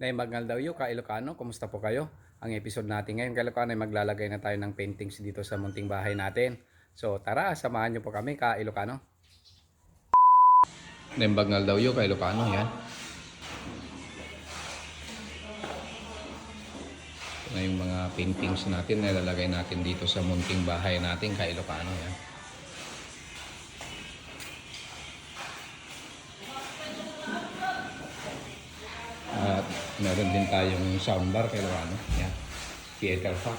Nay Magnal daw yo, ka Ilocano, kumusta po kayo? Ang episode natin ngayon, ka Ilocano, ay maglalagay na tayo ng paintings dito sa munting bahay natin. So tara, samahan niyo po kami, ka Ilocano. Nay Magnal daw yo, ka Ilocano, yan. Ito na yung mga paintings natin na ilalagay natin dito sa munting bahay natin, ka Ilocano, yan. Meron din tayong soundbar kay Lorano. Yan. Pierre Carfac.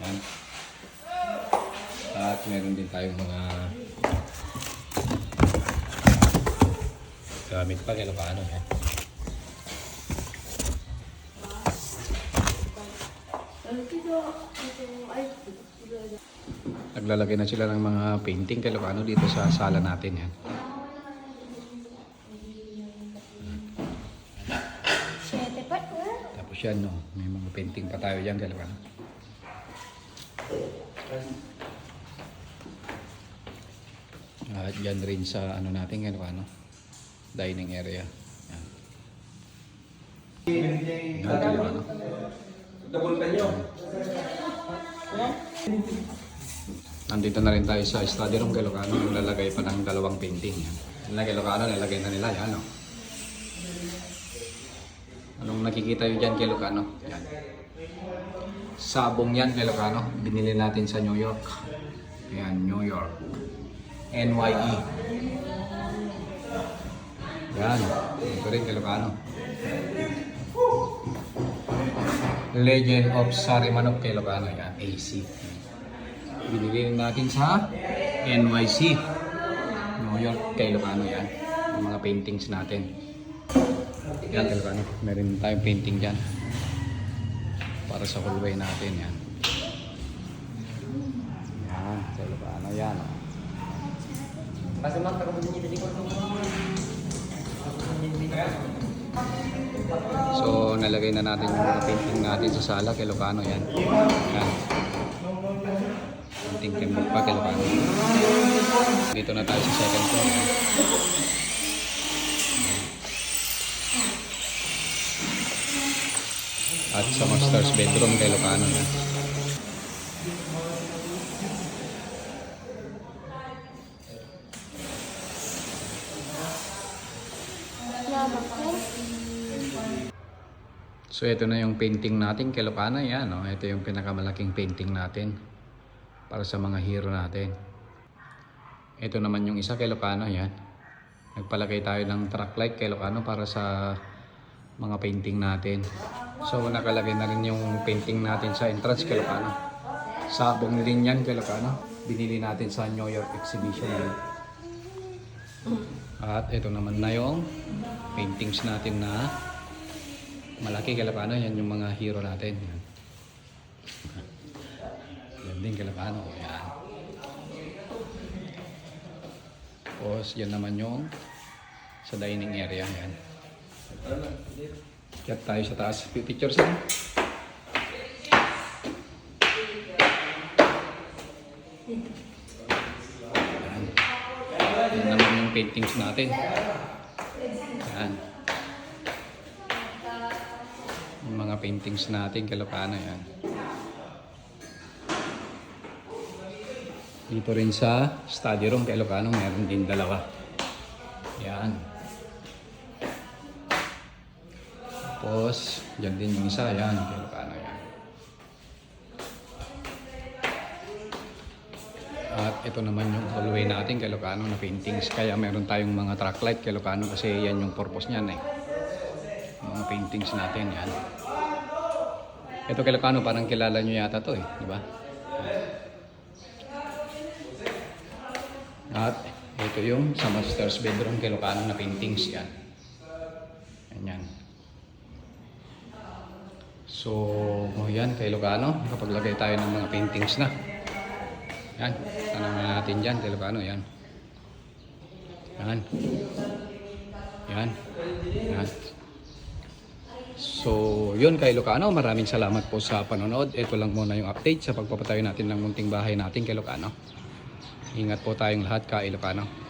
Yan. At meron din tayong mga gamit pa kay Lorano. Yan. Naglalagay na sila ng mga painting kay Lorano dito sa sala natin. Yan. Siyete pa po. Tapos yan, no, may mga painting pa tayo dyan, Lorano. At dyan rin sa ano natin ngayon, ano, dining area. Yan. Yan, kay Lorano. Nandito na rin tayo sa study room kay Locano. Pa ng dalawang painting. Yan. Nilagay Locano, nilagay na nila. Yan, no? Anong nakikita nyo dyan kay Locano? Yan. Sabong yan kay Locano. Binili natin sa New York. Yan, New York. NYE. Yan. Ito rin kay Locano. Legend of Sarimanok kay Locano. Yan, AC. Binili natin sa NYC. New York kay Locano yan. Ang mga paintings natin. Yan kay Locano. Meron tayong painting dyan. Para sa hallway natin yan. Yan kay Locano yan. oh. So nalagay na natin yung mga painting natin sa sala kay Locano yan. Yan. Painting temple pa kay Locano. Dito na tayo sa second floor. At sa master's bedroom kay. Mama ko. So ito na yung painting natin kay Locano yan. No? Ito yung pinakamalaking painting natin para sa mga hero natin. Ito naman yung isa kay Locano yan. Nagpalagay tayo ng track light kay Locano para sa mga painting natin. So nakalagay na rin yung painting natin sa entrance kay Locano. Sabong din yan kay. Binili natin sa New York Exhibition. At ito naman na yung paintings natin na malaki kalapano yan yung mga hero natin yan, yan din kalapano yan tapos yan naman yung sa dining area yan Kaya tayo sa taas. Pictures yan yan naman yung paintings natin. Yan yung mga paintings natin kalapana yan dito rin sa study room kay Ilocano meron din dalawa. Yan tapos dyan din yung isa yan. Kay Ilocano yan? At ito naman yung hallway natin kay Ilocano na paintings. Kaya meron tayong mga track light kay Ilocano kasi yan yung purpose niyan eh. Mga paintings natin yan. Ito kay Ilocano parang kilala nyo yata to eh di ba? At ito yung sa master's bedroom kay Ilocano na paintings yan yan yan so oh, yan kay Ilocano nakapaglagay tayo ng mga paintings na yan tanong na natin dyan kay Ilocano yan yan yan yan So, yun kay Lucano. Maraming salamat po sa panonood. Ito lang muna yung update sa pagpapatayo natin ng munting bahay natin kay Lucano. Ingat po tayong lahat kay Lucano.